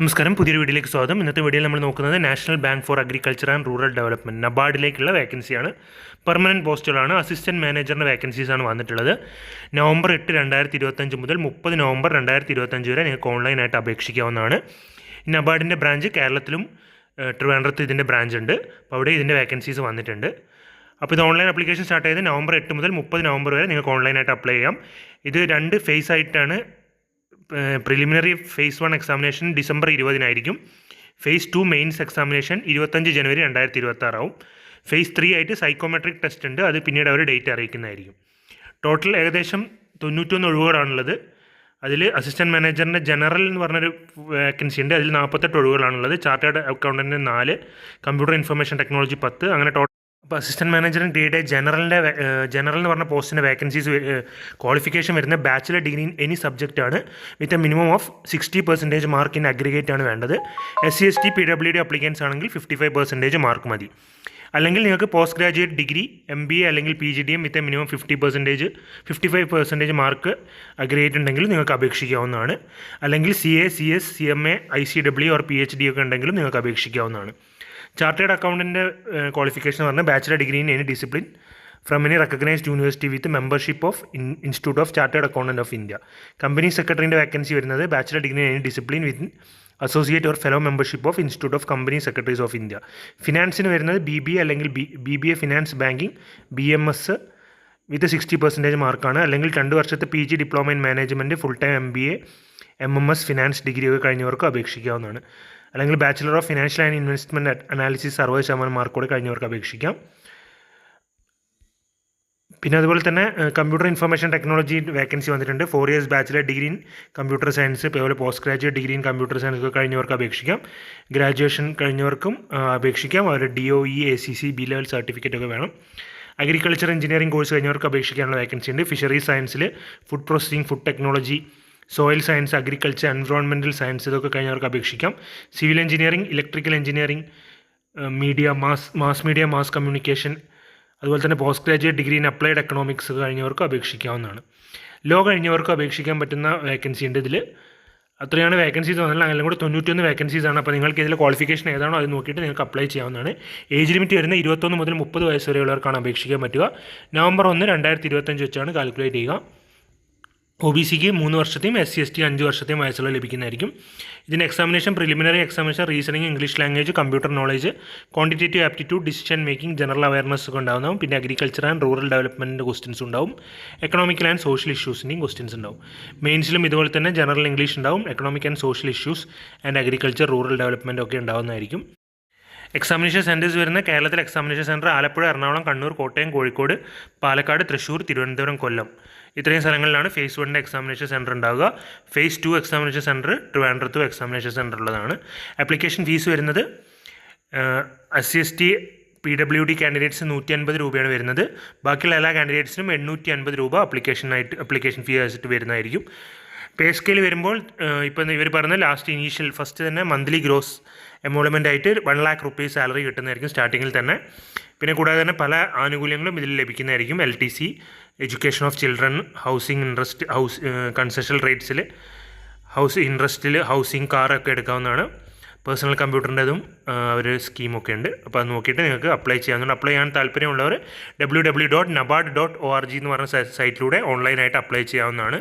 നമസ്കാരം പുതിയൊരു വീഡിയോയിലേക്ക് സ്വാഗതം. ഇന്നത്തെ വീഡിയോയിൽ നമ്മൾ നോക്കുന്നത് National Bank for Agriculture and Rural Development നബാർഡിലേക്കുള്ള വേക്കൻസിയാണ്. പെർമനന്റ് പോസ്റ്റുകളാണ് അസിസ്റ്റന്റ് മാനേജറിന്റെ വേക്കൻസീസാണ് വന്നിട്ടുള്ളത്. നവംബർ എട്ട് രണ്ടായിരത്തി ഇരുപത്തഞ്ച് മുതൽ മുപ്പത് നവംബർ രണ്ടായിരത്തി ഇരുപത്തഞ്ച് വരെ നിങ്ങൾക്ക് ഓൺലൈനായിട്ട് അപേക്ഷിക്കാവുന്നതാണ്. നബാർഡിന്റെ ബ്രാഞ്ച് കേരളത്തിലും ട്രിവാൻഡ്രത്ത് ഇതിന്റെ ബ്രാഞ്ച് ഉണ്ട്. അപ്പോൾ അവിടെ ഇതിന്റെ വേക്കൻസീസ് വന്നിട്ടുണ്ട്. അപ്പോൾ ഇത് ഓൺലൈൻ അപ്ലിക്കേഷൻ സ്റ്റാർട്ട് ചെയ്ത് നവംബർ എട്ട് മുതൽ മുപ്പത് നവംബർ വരെ നിങ്ങൾക്ക് ഓൺലൈനായിട്ട് അപ്ലൈ ചെയ്യാം. ഇത് രണ്ട് ഫേസ് ആയിട്ടാണ് preliminary phase one examination December ഇരുപതിനായിരിക്കും. Phase two mains examination ഇരുപത്തഞ്ച് ജനുവരി രണ്ടായിരത്തി ഇരുപത്താറാവും ഫേസ് ത്രീ ആയിട്ട് സൈക്കോമെട്രിക് ടെസ്റ്റ് ഉണ്ട്. അത് പിന്നീട് അവർ ഡേറ്റ് അറിയിക്കുന്നതായിരിക്കും. ടോട്ടൽ ഏകദേശം തൊണ്ണൂറ്റൊന്ന് ഒഴിവുകളാണുള്ളത്. അതിൽ അസിസ്റ്റന്റ് മാനേജറിന്റെ ജനറൽ എന്ന് പറഞ്ഞൊരു വേക്കൻസി ഉണ്ട്. അതിൽ നാൽപ്പത്തെട്ട് ഒഴിവുകളാണുള്ളത്. ചാർട്ടേഡ് അക്കൗണ്ടന്റ് നാല് കമ്പ്യൂട്ടർ ഇൻഫർമേഷൻ ടെക്നോളജി പത്ത് അങ്ങനെ ടോട്ടൽ അപ്പോൾ അസിസ്റ്റന്റ് ഡി ഡേ ജനറലിന്റെ ജനറൽ എന്ന് പറഞ്ഞ പോസ്റ്റിന്റെ വേക്കൻസീസ് ക്വാളിഫിക്കേഷൻ വരുന്ന ബാച്ചിലർ ഡിഗ്രി ഇൻ എനി സബ്ജക്റ്റാണ് with a minimum of sixty percentage mark in aggregate ആണ് വേണ്ടത്. S C S T P W D applicants ആണെങ്കിൽ ഫിഫ്റ്റി ഫൈവ് പെർസെന്റേജ് മാർക്ക് മതി. അല്ലെങ്കിൽ നിങ്ങൾക്ക് post graduate degree M B A അല്ലെങ്കിൽ P G D M with a minimum fifty percentage fifty five percentage mark aggregate ഉണ്ടെങ്കിൽ നിങ്ങൾക്ക് അപേക്ഷിക്കാവുന്നതാണ്. അല്ലെങ്കിൽ C A C S C M A I C W or P H D ഒക്കെ ഉണ്ടെങ്കിലും നിങ്ങൾക്ക് അപേക്ഷിക്കാവുന്നതാണ്. Chartered അക്കൗണ്ടിന്റെ ക്വാളിഫിക്കേഷൻ എന്ന് പറഞ്ഞാൽ bachelor degree in any discipline from any recognised university with membership of Institute of Chartered Accountant of India company സെക്രട്ടറിന്റെ vacancy വരുന്നത് bachelor degree in any discipline with associate or fellow membership of Institute of Company Secretaries of India ഫിനാൻസിന് വരുന്നത് B B A അല്ലെങ്കിൽ B B A finance banking B M S with sixty percentage മാർക്കാണ് അല്ലെങ്കിൽ രണ്ട് വർഷത്തെ P G diploma in management full time M B A M M S finance degree ഒക്കെ കഴിഞ്ഞവർക്ക് അപേക്ഷിക്കാവുന്നതാണ്. അല്ലെങ്കിൽ bachelor of financial and investment analysis അറുപത് ശതമാനം മാർക്കോടെ കഴിഞ്ഞവർക്ക് അപേക്ഷിക്കാം. പിന്നെ അതുപോലെ തന്നെ കമ്പ്യൂട്ടർ ഇൻഫർമേഷൻ ടെക്നോളജി വേക്കൻസി വന്നിട്ടുണ്ട്. Four years bachelor degree in computer science അതുപോലെ post graduate degree in computer science ഒക്കെ കഴിഞ്ഞവർക്ക് അപേക്ഷിക്കാം. ഗ്രാജുവേഷൻ കഴിഞ്ഞവർക്കും അപേക്ഷിക്കാം. അവരുടെ D O E A C C B level certificate ഒക്കെ വേണം. അഗ്രികൾച്ചർ എഞ്ചിനീയറിംഗ് കോഴ്സ് കഴിഞ്ഞവർക്ക് അപേക്ഷിക്കാനുള്ള വേക്കൻസി ഉണ്ട്. ഫിഷറീസ് സയൻസിൽ food processing food technology soil science agriculture environmental science ഇതൊക്കെ കഴിഞ്ഞവർക്ക് അപേക്ഷിക്കാം. Civil engineering electrical engineering media mass mass media mass communication അതുപോലെ തന്നെ post graduate degree in applied economics കഴിഞ്ഞവർക്ക് അപേക്ഷിക്കാവുന്നതാണ്. ലോ കഴിഞ്ഞവർക്ക് അപേക്ഷിക്കാൻ പറ്റുന്ന വേക്കൻസി ഉണ്ട് ഇതിൽ അത്രയാണ് വേക്കൻസീസ് വന്നില്ല അങ്ങനെ കൂടെ തൊണ്ണൂറ്റൊന്ന് വേക്കൻസീസ് ആണ്. അപ്പോൾ നിങ്ങൾക്ക് ഇതിൽ ക്വാളിഫിക്കേഷൻ ഏതാണോ അത് നോക്കിയിട്ട് നിങ്ങൾക്ക് അപ്ലൈ ചെയ്യാവുന്നതാണ്. ഏജ് ലിമിറ്റ് വരുന്ന ഇരുപത്തൊന്ന് മുതൽ മുപ്പത് വയസ്സ് വരെയുള്ളവർക്കാണ് അപേക്ഷിക്കാൻ പറ്റുക. നവംബർ ഒന്ന് രണ്ടായിരത്തി ഇരുപത്തഞ്ച് വെച്ചാണ് കാൽക്കുലേറ്റ് ചെയ്യുക. ഒ ബി സിക്ക് മൂന്ന് വർഷത്തെയും എസ് സി എസ് ടി അഞ്ച് വർഷത്തെയും വയസ്സുള്ള ലഭിക്കുന്നതായിരിക്കും. ഇതിന് examination preliminary examination reasoning English language computer knowledge quantitative aptitude decision making general awareness ഒക്കെ പിന്നെ അഗ്രികൾച്ചർ ആൻഡ് റൂറൽ ഡെവലപ്മെന്റിന്റെ ക്വസ്റ്റ്യൻസ് ഉണ്ടാവും. എക്കണോമിക്കൽ ആൻഡ് സോഷ്യൽ ഇഷ്യൂസിന്റെയും ക്വസ്റ്റ്യൻസ് ഉണ്ടാവും. മെയിൻസിലും ഇതുപോലെ തന്നെ ജനറൽ ഇംഗ്ലീഷ് ഉണ്ടാവും. Economic and social issues and agriculture rural development ഒക്കെ ഉണ്ടാവുന്നതായിരിക്കും. എക്സാമിനേഷൻ സെന്റേഴ്സ് വരുന്ന കേരളത്തിലെ എക്സാമിനേഷൻ സെന്റർ ആലപ്പുഴ എറണാകുളം കണ്ണൂർ കോട്ടയം കോഴിക്കോട് പാലക്കാട് തൃശ്ശൂർ തിരുവനന്തപുരം കൊല്ലം. ഇത്രയും സ്ഥലങ്ങളിലാണ് ഫേസ് വണ്ണിന്റെ എക്സാമിനേഷൻ സെന്റർ ഉണ്ടാവുക. ഫേസ് ടു എക്സാമിനേഷൻ സെന്റർ ട്രിവാൻഡ്രത്തും എക്സാമിനേഷൻ സെന്റർ ഉള്ളതാണ്. ആപ്ലിക്കേഷൻ ഫീസ് വരുന്നത് S C S T P W D candidates നൂറ്റി അൻപത് രൂപയാണ് വരുന്നത്. ബാക്കിയുള്ള എല്ലാ കാൻഡിഡേറ്റ്സിനും എണ്ണൂറ്റി അൻപത് രൂപ അപ്ലിക്കേഷനായിട്ട് അപ്ലിക്കേഷൻ ഫീ ആയിട്ട് വരുന്നതായിരിക്കും. പേ സ്കെയിൽ വരുമ്പോൾ ഇപ്പം ഇവർ പറഞ്ഞ ലാസ്റ്റ് ഇനീഷ്യൽ ഫസ്റ്റ് തന്നെ മന്ത്ലി ഗ്രോസ് എമോൾമെന്റ് ആയിട്ട് വൺ ലാക്ക് റുപ്പീസ് സാലറി കിട്ടുന്നതായിരിക്കും സ്റ്റാർട്ടിങ്ങിൽ തന്നെ. പിന്നെ കൂടാതെ തന്നെ പല ആനുകൂല്യങ്ങളും ഇതിൽ ലഭിക്കുന്നതായിരിക്കും L T C education of children housing interest house concession റേറ്റ്സിൽ house ഇൻട്രസ്റ്റിൽ ഹൗസിംഗ് കാറൊക്കെ എടുക്കാവുന്നതാണ്. പേഴ്സണൽ കമ്പ്യൂട്ടറിന്റെതും ഒരു സ്കീമൊക്കെ ഉണ്ട്. അപ്പോൾ അത് നോക്കിയിട്ട് നിങ്ങൾക്ക് അപ്ലൈ ചെയ്യാവുന്നതാണ്. അപ്ലൈ ചെയ്യാൻ താല്പര്യമുള്ളവർ W W dot NABARD dot O R G എന്ന് പറഞ്ഞ സൈറ്റിലൂടെ ഓൺലൈനായിട്ട് അപ്ലൈ ചെയ്യാവുന്നതാണ്.